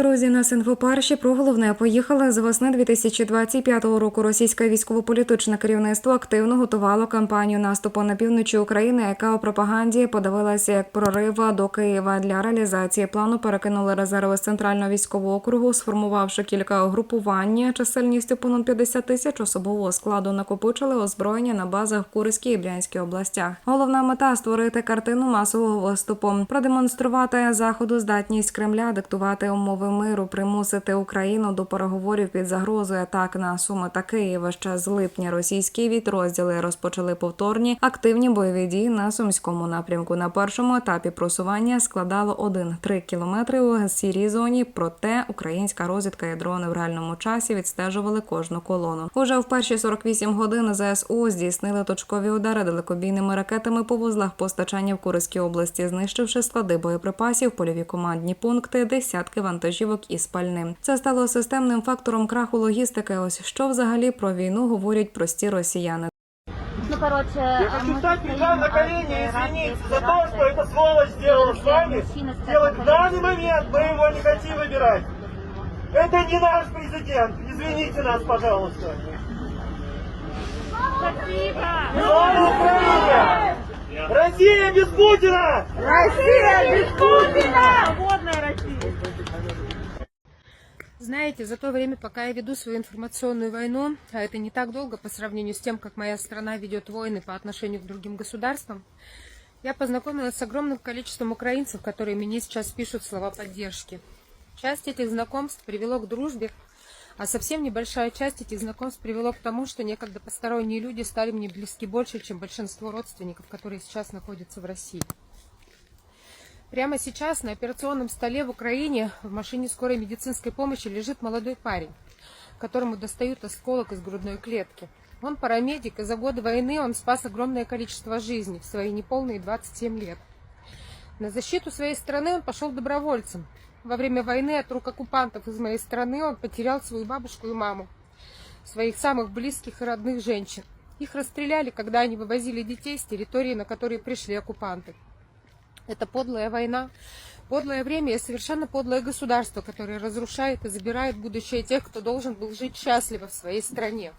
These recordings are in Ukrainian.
Друзі, нас інфоперші про головне поїхали з весни 2025 року. Російське військово-політичне керівництво активно готувало кампанію наступу на півночі України, яка у пропаганді подавилася як прорива до Києва. Для реалізації плану перекинули резерви з центрального військового округу, сформувавши кілька угрупувань чисельністю понад 50 тисяч особового складу. Накопичили озброєння на базах в Курській і Брянській областях. Головна мета створити картину масового виступу, продемонструвати заходу здатність Кремля диктувати умови миру, примусити Україну до переговорів під загрозою атак на Суми та Києва. Ще з липня російські відрозділи розпочали повторні активні бойові дії на сумському напрямку. На першому етапі просування складало 1-3 кілометри у сірій зоні. Проте українська розвідка і дрони в реальному часі відстежували кожну колону. Уже в перші 48 годин ЗСУ здійснили точкові удари далекобійними ракетами по вузлах постачання в Курській області, знищивши склади боєприпасів, польові командні пункти, десятки вантажівок із пальним. Це стало системним фактором краху логістики. Ось що взагалі про війну говорять прості росіяни. Ну, короче, Я хочу мы стать стоим перед вами на от колени и разных извиниться за то, операций. что эта сволочь сделала с вами. Мужчина стоит Делать на в коленях. данный момент мы его не хотим выбирать. Это не наш президент. Извините нас, пожалуйста. Слава Украине! Россия без Путина! Россия без Путина! Свободная Россия! Знаете, за то время, пока я веду свою информационную войну, а это не так долго по сравнению с тем, как моя страна ведет войны по отношению к другим государствам, я познакомилась с огромным количеством украинцев, которые мне сейчас пишут слова поддержки. Часть этих знакомств привело к дружбе, а совсем небольшая часть этих знакомств привело к тому, что некогда посторонние люди стали мне близки больше, чем большинство родственников, которые сейчас находятся в России. Прямо сейчас на операционном столе в Украине в машине скорой медицинской помощи лежит молодой парень, которому достают осколок из грудной клетки. Он парамедик, и за годы войны он спас огромное количество жизней в свои неполные 27 лет. На защиту своей страны он пошел добровольцем. Во время войны от рук оккупантов из моей страны он потерял свою бабушку и маму, своих самых близких и родных женщин. Их расстреляли, когда они вывозили детей с территории, на которые пришли оккупанты. Это подлая война, подлое время и совершенно подлое государство, которое разрушает и забирает будущее тех, кто должен был жить счастливо в своей стране.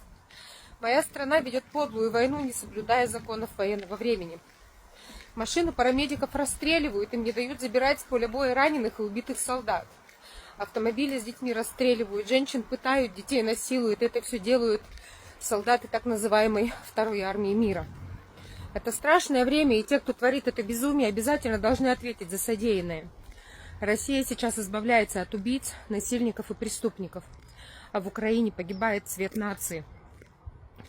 Моя страна ведет подлую войну, не соблюдая законов военного времени. Машину парамедиков расстреливают, им не дают забирать с поля боя раненых и убитых солдат. Автомобили с детьми расстреливают, женщин пытают, детей насилуют. Это все делают солдаты так называемой Второй армии мира. Это страшное время, и те, кто творит это безумие, обязательно должны ответить за содеянное. Россия сейчас избавляется от убийц, насильников и преступников, а в Украине погибает цвет нации.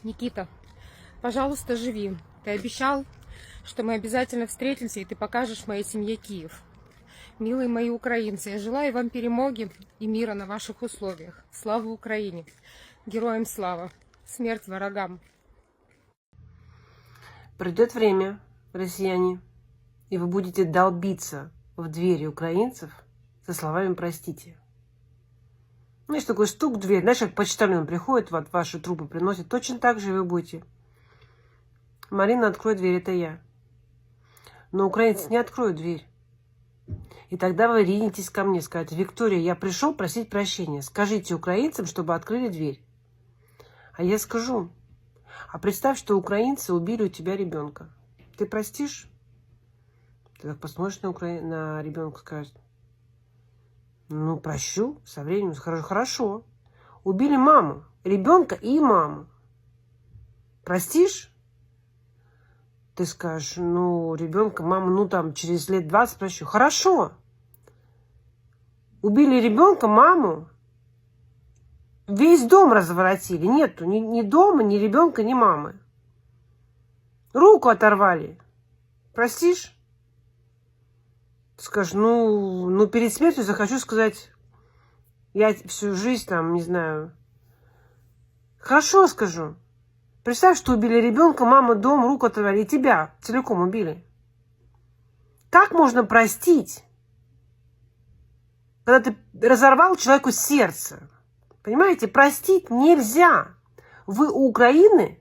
Никита, пожалуйста, живи. Ты обещал, что мы обязательно встретимся, и ты покажешь моей семье Киев. Милые мои украинцы, я желаю вам перемоги и мира на ваших условиях. Слава Украине! Героям слава! Смерть врагам! Придет время, россияне, и вы будете долбиться в двери украинцев со словами «простите». Знаешь, такой стук в дверь, знаешь, как почтальон приходит, вот ваши трупы приносит, точно так же вы будете. Марина, открой дверь, это я. Но украинцы не откроют дверь. И тогда вы ринетесь ко мне, сказать, Виктория, я пришел просить прощения. Скажите украинцам, чтобы открыли дверь. А я скажу, а представь, что украинцы убили у тебя ребенка. Ты простишь? Ты так посмотришь на, укра... на ребенка, скажешь, ну, прощу, со временем скажу, хорошо. Убили маму, ребенка и маму. Простишь? Ты скажешь, ну, ребенка, маму, ну, там, через лет 20 прощу. Хорошо. Убили ребенка, маму, Весь дом разворотили. Нету ни, ни дома, ни ребенка, ни мамы. Руку оторвали. Простишь? Скажешь, ну, ну перед смертью захочу сказать, я всю жизнь там, не знаю. Хорошо скажу. Представь, что убили ребенка, мама, дом, руку оторвали, и тебя целиком убили. Как можно простить, когда ты разорвал человеку сердце? Понимаете, простить нельзя. Вы у Украины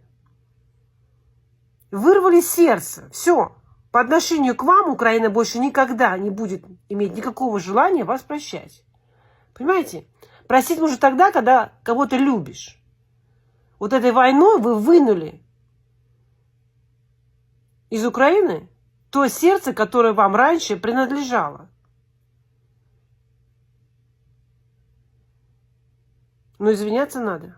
вырвали сердце. Все. По отношению к вам Украина больше никогда не будет иметь никакого желания вас прощать. Понимаете? Простить можно тогда, когда кого-то любишь. Вот этой войной вы вынули из Украины то сердце, которое вам раньше принадлежало. Но извиняться надо.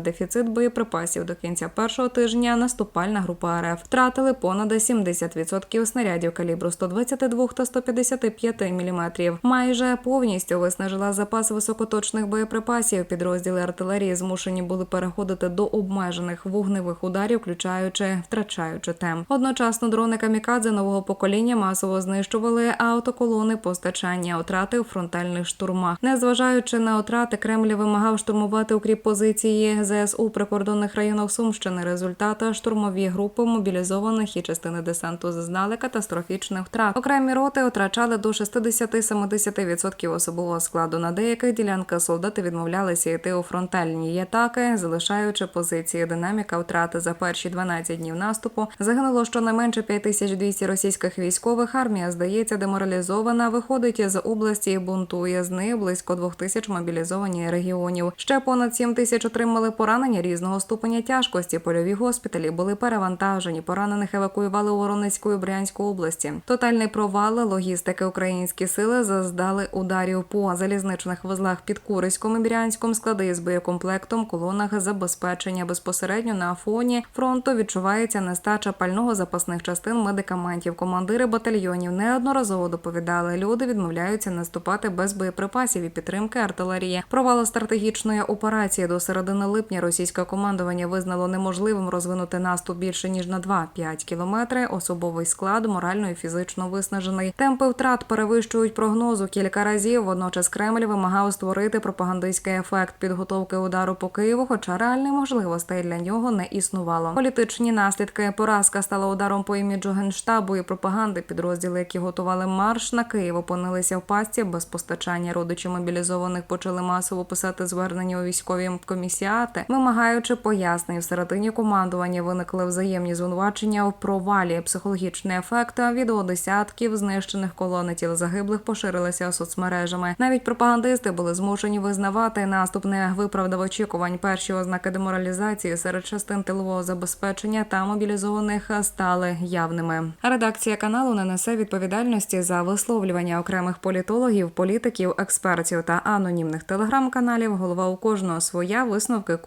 Дефіцит боєприпасів до кінця першого тижня наступальна група РФ втратили понад 70% снарядів калібру 122 та 155 мм. Майже повністю виснажила запас високоточних боєприпасів. Підрозділи артилерії змушені були переходити до обмежених вогневих ударів, включаючи втрачаючи темп. Одночасно дрони камікадзе нового покоління масово знищували автоколони постачання, втрати у фронтальних штурмах. Незважаючи на втрати, Кремль вимагав штурмувати укріп позиції ЗСУ у прикордонних районах Сумщини. Результати штурмові групи мобілізованих і частини десанту зазнали катастрофічних втрат. Окремі роти втрачали до 60-70% особового складу. На деяких ділянках солдати відмовлялися йти у фронтальні атаки, залишаючи позиції. Динаміка втрати за перші 12 днів наступу загинуло щонайменше 5200 російських військових. Армія здається деморалізована. Виходить із області і бунтує. З них близько 2000 мобілізовані регіонів. Ще понад 7 тисяч отримали поранення різного ступеня тяжкості. Польові госпіталі були перевантажені. Поранених евакуювали у Воронезьку і області. Тотальний провал логістики українські сили заздали ударів по залізничних вузлах під Куриськом і Брянськом. Склади з боєкомплектом, колонах забезпечення безпосередньо на фоні фронту відчувається нестача пального запасних частин медикаментів. Командири батальйонів неодноразово доповідали, люди відмовляються наступати без боєприпасів і підтримки артилерії. Провал стратегічної операції до середини липня російське командування визнало неможливим розвинути наступ більше ніж на 2-5 кілометри. Особовий склад морально і фізично виснажений. Темпи втрат перевищують прогнозу кілька разів. Водночас Кремль вимагав створити пропагандистський ефект підготовки удару по Києву, хоча реальних можливостей для нього не існувало. Політичні наслідки поразка стала ударом по іміджу генштабу і пропаганди. Підрозділи, які готували марш на Київ, опинилися в пастці без постачання. Родичі мобілізованих почали масово писати звернення у військові комісіати, вимагаючи пояснень. Всередині командування виникли взаємні звинувачення в провалі. Психологічний ефект відео десятків знищених колон і тіл загиблих поширилися соцмережами. Навіть пропагандисти були змушені визнавати наступ не виправдав очікувань. Перші ознаки деморалізації серед частин тилового забезпечення та мобілізованих стали явними. Редакція каналу не несе відповідальності за висловлювання окремих політологів, політиків, експертів та анонімних телеграм-каналів. Голова у кожного своя висновки